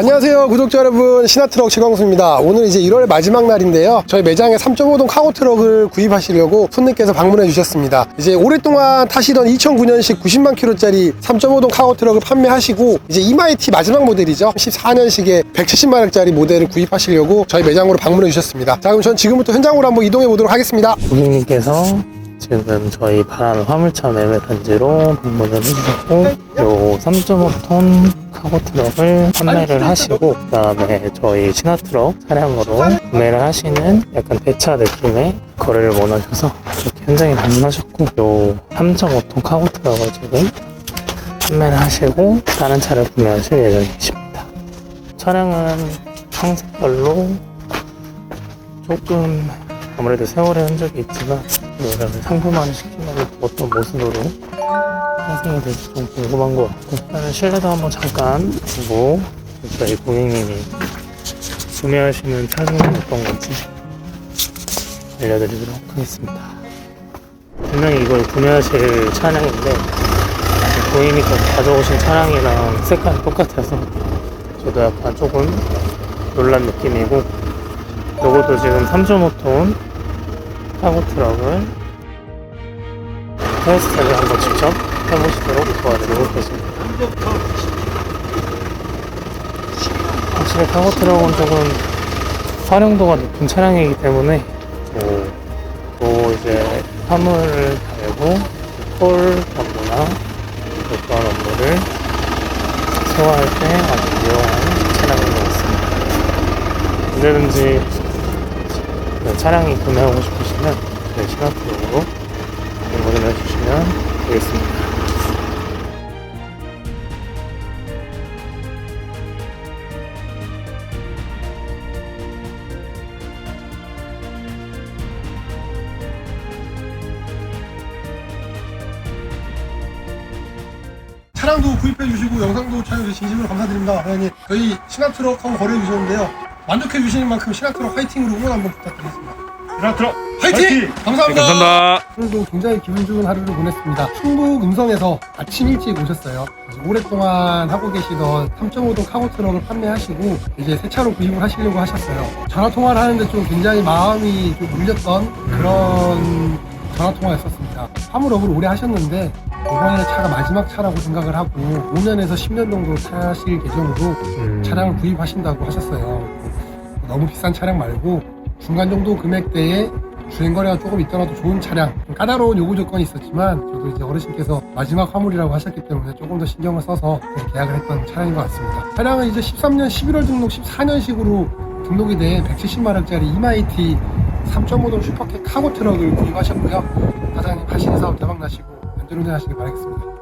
안녕하세요 구독자 여러분. 신화트럭 최광수입니다. 오늘 이제 1월 마지막 날인데요. 저희 매장에 3.5동 카고트럭을 구입하시려고 손님께서 방문해 주셨습니다. 이제 오랫동안 타시던 2009년식 90만 킬로짜리 3.5동 카고트럭을 판매하시고 이제 이마이티 마지막 모델이죠. 14년식의 170마력짜리 모델을 구입하시려고 저희 매장으로 방문해 주셨습니다. 자 그럼 전 지금부터 현장으로 한번 이동해 보도록 하겠습니다. 고객님께서 지금 저희 바람 화물차 매매 단지로 방문을 해주셨고 요 3.5톤 카고 트럭을 판매를 하시고 그 다음에 저희 신화 트럭 차량으로 구매를 하시는 약간 배차 느낌의 거래를 원하셔서 이렇게 현장에 방문하셨고 요 3.5톤 카고 트럭을 지금 판매를 하시고 다른 차를 구매하실 예정이십니다. 차량은 황색깔로 조금 아무래도 세월의 흔적이 있지만 이거를 상품화를 시키면 어떤 모습으로 될지 좀 궁금한 것 같고. 일단은 실내도 한번 잠깐 보고 저희 고객님이 구매하시는 차종은 어떤 건지 알려드리도록 하겠습니다. 분명히 이걸 구매하실 차량인데 고객님께서 가져오신 차량이랑 색깔이 똑같아서 저도 약간 조금 놀란 느낌이고 요것도 지금 3.5톤 카고 트럭을 테스트를 한번 직접 해보시도록 도와드리고 있겠습니다. 확실히 카고 트럭은 조금 활용도가 높은 차량이기 때문에 뭐, 또 이제 화물을 달고 콜 업무나 어떠한 업무를 소화할 때 아주 유용한 차량인 것 같습니다. 언제든지 그 차량이 구매하고 싶으시면 저희 신화프로로 방문을 해주시면 되겠습니다. 차량도 구입해 주시고 영상도 촬영해 주셔서 진심으로 감사드립니다 사장님 저희 신화트럭하고 거래해 주셨는데요 만족해 주시는 만큼 신화트럭 화이팅으로 응원 한번 부탁드리겠습니다 드라트럭 화이팅! 감사합니다. 네, 감사합니다. 오늘도 굉장히 기분 좋은 하루를 보냈습니다. 충북 음성에서 아침 일찍 오셨어요. 그래서 오랫동안 하고 계시던 3.5동 카고 트럭을 판매하시고 이제 새 차로 구입을 하시려고 하셨어요. 전화 통화를 하는데 좀 굉장히 마음이 좀 울렸던 그런 전화 통화였었습니다. 화물업을 오래 하셨는데 이번에 차가 마지막 차라고 생각을 하고 5년에서 10년 정도 타실 계정으로 차량을 구입하신다고 하셨어요. 너무 비싼 차량 말고 중간 정도 금액대에 주행거리가 조금 있더라도 좋은 차량 좀 까다로운 요구 조건이 있었지만 저도 이제 어르신께서 마지막 화물이라고 하셨기 때문에 조금 더 신경을 써서 계약을 했던 차량인 것 같습니다 차량은 이제 13년 11월 등록 14년식으로 등록이 된 170마력짜리 이마이티 3.5동 슈퍼캣 카고 트럭을 구입하셨고요. 사장님 하시는 사업 대박 나시고 안전운전 하시길 바라겠습니다